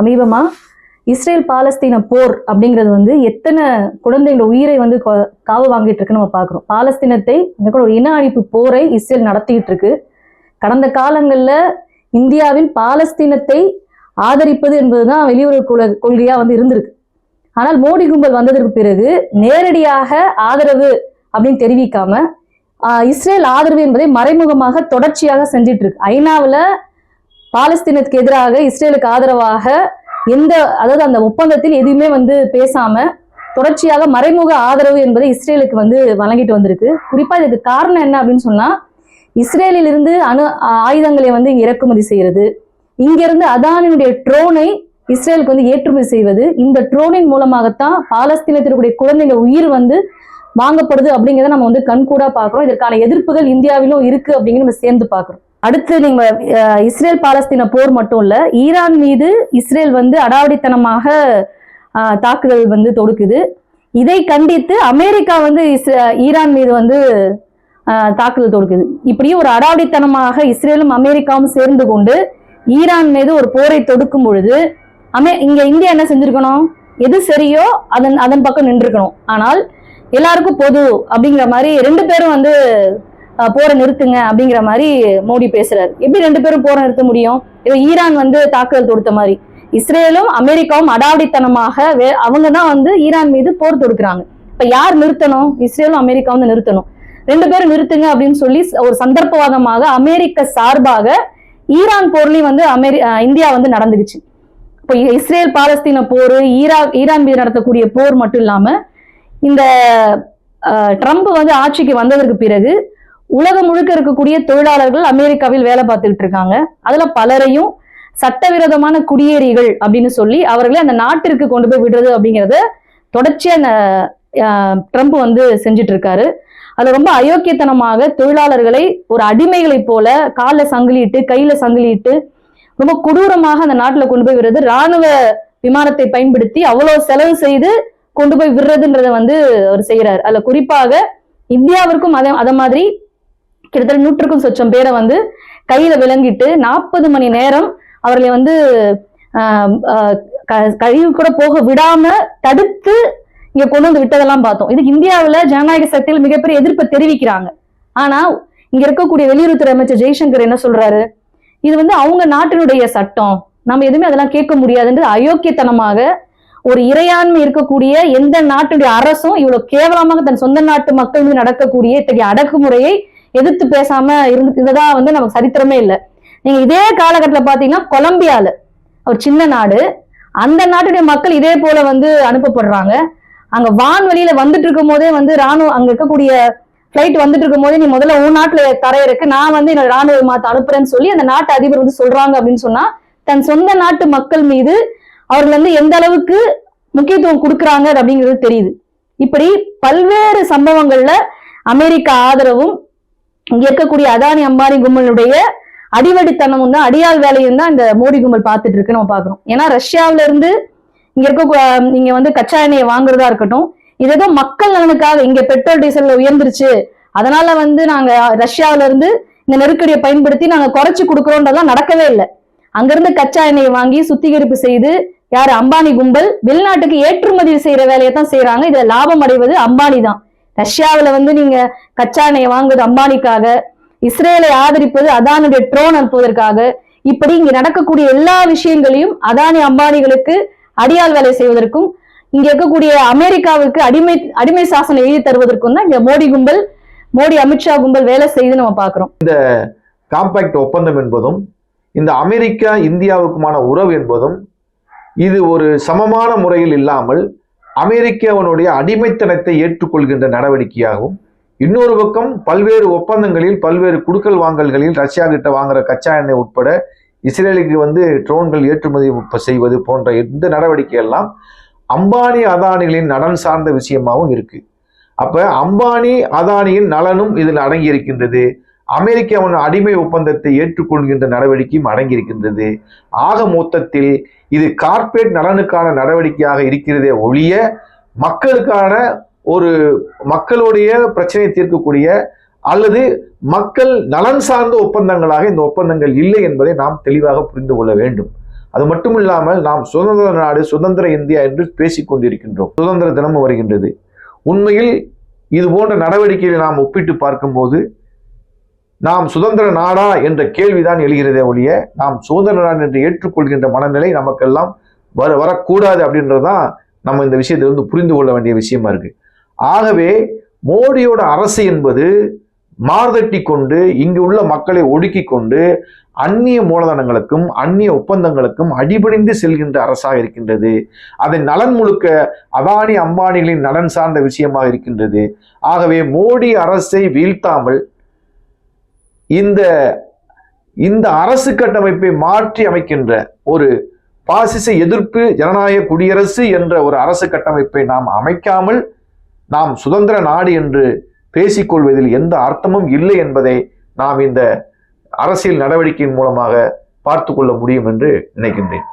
சமீபமா இஸ்ரேல் பாலஸ்தீன போர் அப்படிங்கிறது வந்து எத்தனை குழந்தைங்களோட உயிரை வந்து காவு வாங்கிட்டு இருக்குன்னு நம்ம பார்க்குறோம். பாலஸ்தீனத்தை கூட ஒரு இன அழிப்பு போரை இஸ்ரேல் நடத்திக்கிட்டு இருக்கு. கடந்த காலங்களில் இந்தியாவில் பாலஸ்தீனத்தை ஆதரிப்பது என்பதுதான் வெளியுறவு கொள்- கொள்கையா வந்து இருந்திருக்கு. ஆனால் மோடி கும்பல் வந்ததற்கு பிறகு நேரடியாக ஆதரவு அப்படின்னு தெரிவிக்காம இஸ்ரேல் ஆதரவு என்பதை மறைமுகமாக தொடர்ச்சியாக செஞ்சிட்டு இருக்கு. ஐநாவில் பாலஸ்தீனத்துக்கு எதிராக இஸ்ரேலுக்கு ஆதரவாக எந்த அதாவது அந்த ஒப்பந்தத்தில் எதுவுமே வந்து பேசாம தொடர்ச்சியாக மறைமுக ஆதரவு என்பதை இஸ்ரேலுக்கு வந்து வழங்கிட்டு வந்திருக்கு. குறிப்பா இதுக்கு காரணம் என்ன அப்படின்னு சொன்னா இஸ்ரேலில் இருந்து அணு ஆயுதங்களை வந்து இங்க இறக்குமதி செய்யறது. இங்கிருந்து அதானினுடைய ட்ரோனை இஸ்ரேலுக்கு வந்து ஏற்றுமதி செய்வது. இந்த ட்ரோனின் மூலமாகத்தான் பாலஸ்தீனத்திற்குடைய குழந்தைங்க உயிர் வந்து வாங்கப்படுது அப்படிங்கிறத நம்ம வந்து கண்கூடா பாக்குறோம் இதற்கான எதிர்ப்புகள் இந்தியாவிலும் இருக்கு அப்படிங்கிற நம்ம சேர்ந்து பார்க்கிறோம். அடுத்து நீங்க இஸ்ரேல் பாலஸ்தீன போர் மட்டும் இல்ல ஈரான் மீது இஸ்ரேல் வந்து அடாவடித்தனமாக தாக்குதல் வந்து தொடுக்குது. இதை கண்டித்து அமெரிக்கா வந்து ஈரான் மீது வந்து தாக்குதல் தொடுக்குது. இப்படி ஒரு அடாவடித்தனமாக இஸ்ரேலும் அமெரிக்காவும் சேர்ந்து கொண்டு ஈரான் மீது ஒரு போரை தொடுக்கும் பொழுது அமே இங்க இந்தியா என்ன செஞ்சிருக்கணும்? எது சரியோ அதன் அதன் பக்கம் நின்றுக்கணும் ஆனால் எல்லாருக்கும் பொது அப்படிங்கிற மாதிரி ரெண்டு பேரும் வந்து போரை நிறுத்துங்க அப்படிங்கிற மாதிரி மோடி பேசுறாரு. எப்படி ரெண்டு பேரும் போரை நிறுத்த முடியும்? இதோ ஈரான் வந்து தாக்குதல் தொடுத்த மாதிரி. இஸ்ரேலும் அமெரிக்காவும் அடாவடித்தனமாக வே- அவங்க தான் வந்து ஈரான் மீது போர் தொடுக்கிறாங்க. இப்ப யார் நிறுத்தணும்? இஸ்ரேலும் அமெரிக்கா வந்து நிறுத்தணும். ரெண்டு பேரும் நிறுத்துங்க அப்படின்னு சொல்லி ஒரு சந்தர்ப்பவாதமாக அமெரிக்க சார்பாக ஈரான் போர்லயும் வந்து அமெரி இந்தியா வந்து நடந்துக்குச்சு. இப்போ இஸ்ரேல் பாலஸ்தீன போர் ஈரா ஈரான் மீது நடத்தக்கூடிய போர் மட்டும் இல்லாம இந்த ட்ரம்ப் வந்து ஆட்சிக்கு வந்ததற்கு பிறகு உலகம் முழுக்க இருக்கக்கூடிய தொழிலாளர்கள் அமெரிக்காவில் வேலை பார்த்துக்கிட்டு இருக்காங்க. அதுல பலரையும் சட்டவிரோதமான குடியேறிகள் அப்படின்னு சொல்லி அவர்களை அந்த நாட்டிற்கு கொண்டு போய் விடுறது அப்படிங்கிறத தொடர்ச்சியா ட்ரம்ப் வந்து செஞ்சுட்டு இருக்காரு. அதுல ரொம்ப அயோக்கியத்தனமாக தொழிலாளர்களை ஒரு அடிமைகளைப் போல காலில் சங்கிலிட்டு கையில சங்கிலிட்டு ரொம்ப கொடூரமாக அந்த நாட்டுல கொண்டு போய் விடுறது. ராணுவ விமானத்தை பயன்படுத்தி அவ்வளவு செலவு செய்து கொண்டு போய் விடுறதுன்றத வந்து அவர் செய்கிறார் அதுல குறிப்பாக இந்தியாவிற்கும் அதே அதை மாதிரி கிட்டத்தட்ட நூற்றுக்கும் சொச்சம் பேரை வந்து கையில விளங்கிட்டு நாற்பது மணி நேரம் அவர்களை வந்து ஆஹ், கழிவு கூட போக விடாம தடுத்து இங்க கொண்டு வந்து விட்டதெல்லாம் பார்த்தோம். இதுக்கு இந்தியாவுல ஜனநாயக சக்தியில் மிகப்பெரிய எதிர்ப்பை தெரிவிக்கிறாங்க. ஆனா இங்க இருக்கக்கூடிய வெளியுறவுத்துறை அமைச்சர் ஜெய்சங்கர் என்ன சொல்றாரு? இது வந்து அவங்க நாட்டினுடைய சட்டம். நம்ம எதுவுமே அதெல்லாம் கேட்க முடியாதுன்றது அயோக்கியத்தனமாக ஒரு இறையாண்மை இருக்கக்கூடிய எந்த நாட்டுடைய அரசும் இவ்வளவு கேவலமாக தன் சொந்த நாட்டு மக்கள் மீது நடக்கக்கூடிய இத்தகைய அடக்குமுறையை எதிர்த்து பேசாம இருந்து இருந்ததா வந்து நமக்கு சரித்திரமே இல்லை. நீங்க இதே காலகட்டத்தில் பாத்தீங்கன்னா கொலம்பியால ஒரு சின்ன நாடு. அந்த நாட்டுடைய மக்கள் இதே போல வந்து அனுப்பப்படுறாங்க. அங்க வான்வெளியில வந்துட்டு இருக்கும் போதே வந்து ராணுவம் அங்க இருக்கக்கூடிய ஃப்ளைட் வந்துட்டு இருக்கும் போதே நீ முதல்ல உன் நாட்டுல தரையிறக்கு நான் வந்து என்னோட ராணுவ விமானத்தை அனுப்புறேன்னு சொல்லி அந்த நாட்டு அதிபர் வந்து சொல்றாங்க அப்படின்னு சொன்னா தன் சொந்த நாட்டு மக்கள் மீது அவர்கள் வந்து எந்த அளவுக்கு முக்கியத்துவம் கொடுக்குறாங்க அப்படிங்கிறது தெரியுது. இப்படி பல்வேறு சம்பவங்கள்ல அமெரிக்கா ஆதரவும் இங்க இருக்கக்கூடிய அதானி அம்பானி கும்பலுடைய அடிவடித்தனமும் தான் அடியாள் வேலையும் தான் இந்த மோடி கும்பல் பார்த்துட்டு இருக்கு நம்ம பாக்குறோம் ஏன்னா ரஷ்யாவில இருந்து இங்க இருக்க இங்க வந்து கச்சா எண்ணெயை வாங்குறதா இருக்கட்டும் இது ஏதோ மக்கள் நலனுக்காக இங்க பெட்ரோல் டீசல் உயர்ந்துருச்சு. அதனால வந்து நாங்க ரஷ்யாவில இருந்து இந்த நெருக்கடியை பயன்படுத்தி நாங்க குறைச்சு கொடுக்குறோன்றதெல்லாம் நடக்கவே இல்லை. அங்கிருந்து கச்சா எண்ணெயை வாங்கி சுத்திகரிப்பு செய்து யாரு? அம்பானி கும்பல் வெளிநாட்டுக்கு ஏற்றுமதி செய்யற வேலையை தான் செய்யறாங்க இதுல லாபம் அடைவது அம்பானி தான். ரஷ்யாவில் வந்து நீங்க கச்சா எண்ணெயை வாங்குவது அம்பானிக்காக இஸ்ரேலை ஆதரிப்பது அதானுடைய ட்ரோன் அனுப்புவதற்காக இப்படி இங்க நடக்கக்கூடிய எல்லா விஷயங்களையும் அதானி அம்பானிகளுக்கு அடியாள் வேலை செய்வதற்கும் இங்க இருக்கக்கூடிய அமெரிக்காவுக்கு அடிமை அடிமை சாசனம் எழுதி தருவதற்கும் தான் இங்க மோடி கும்பல் மோடி அமித்ஷா கும்பல் வேலை செய்து நம்ம பாக்குறோம் காம்பேக்ட் ஒப்பந்தம் என்பதும் இந்த அமெரிக்கா இந்தியாவுக்குமான உறவு என்பதும் இது ஒரு சமமான முறையில் இல்லாமல் அமெரிக்காவினுடைய அடிமைத்தனத்தை ஏற்றுக்கொள்கின்ற நடவடிக்கையாகவும் இன்னொரு பக்கம் பல்வேறு ஒப்பந்தங்களில் பல்வேறு குடுக்கல் வாங்கல்களில் ரஷ்யா கிட்ட வாங்குற கச்சா எண்ணெய் உட்பட இஸ்ரேலுக்கு வந்து ட்ரோன்கள் ஏற்றுமதி செய்வது போன்ற இந்த நடவடிக்கை எல்லாம் அம்பானி அதானிகளின் நலன் சார்ந்த விஷயமாகவும் இருக்கு. அப்ப அம்பானி அதானியின் நலனும் இதில் அடங்கி இருக்கின்றது அமெரிக்காவின் அடிமை ஒப்பந்தத்தை ஏற்றுக்கொள்கின்ற நடவடிக்கையும் அடங்கியிருக்கின்றது. ஆக மொத்தத்தில் இது கார்ப்பரேட் நலனுக்கான நடவடிக்கையாக இருக்கிறதே ஒழிய மக்களுக்கான ஒரு மக்களுடைய பிரச்சனையை தீர்க்கக்கூடிய அல்லது மக்கள் நலன் சார்ந்த ஒப்பந்தங்களாக இந்த ஒப்பந்தங்கள் இல்லை என்பதை நாம் தெளிவாக புரிந்து கொள்ள வேண்டும். அது மட்டும் இல்லாமல் நாம் சுதந்திர நாடு சுதந்திர இந்தியா என்று பேசிக்கொண்டிருக்கின்றோம் சுதந்திர தினமும் வருகின்றது. உண்மையில் இது போன்ற நடவடிக்கைகளை நாம் ஒப்பிட்டு பார்க்கும்போது நாம் சுதந்திர நாடா என்ற கேள்விதான் எழுகிறதே ஒழிய நாம் சுதந்திர நாடு என்று ஏற்றுக்கொள்கின்ற மனநிலை நமக்கெல்லாம் வர வரக்கூடாது அப்படின்றதுதான் நம்ம இந்த விஷயத்தை வந்து புரிந்து கொள்ள வேண்டிய விஷயமா இருக்கு. ஆகவே மோடியோட அரசு என்பது மார்தட்டி கொண்டு இங்கு உள்ள மக்களை ஒடுக்கி கொண்டு அந்நிய மூலதனங்களுக்கும் அந்நிய ஒப்பந்தங்களுக்கும் அடிபணிந்து செல்கின்ற அரசாக இருக்கின்றது. அதன் நலன் முழுக்க அதானி அம்பானிகளின் நலன் சார்ந்த விஷயமாக இருக்கின்றது. ஆகவே மோடி அரசை வீழ்த்தாமல் இந்த இந்த அரசு கட்டமைப்பை மாற்றி அமைக்கின்ற ஒரு பாசிச எதிர்ப்பு ஜனநாயக குடியரசு என்ற ஒரு அரசு கட்டமைப்பை நாம் அமைக்காமல் நாம் சுதந்திர நாடு என்று பேசிக்கொள்வதில் எந்த அர்த்தமும் இல்லை என்பதை நாம் இந்த அரசியல் நடவடிக்கையின் மூலமாக பார்த்து கொள்ள முடியும் என்று நினைக்கின்றேன்.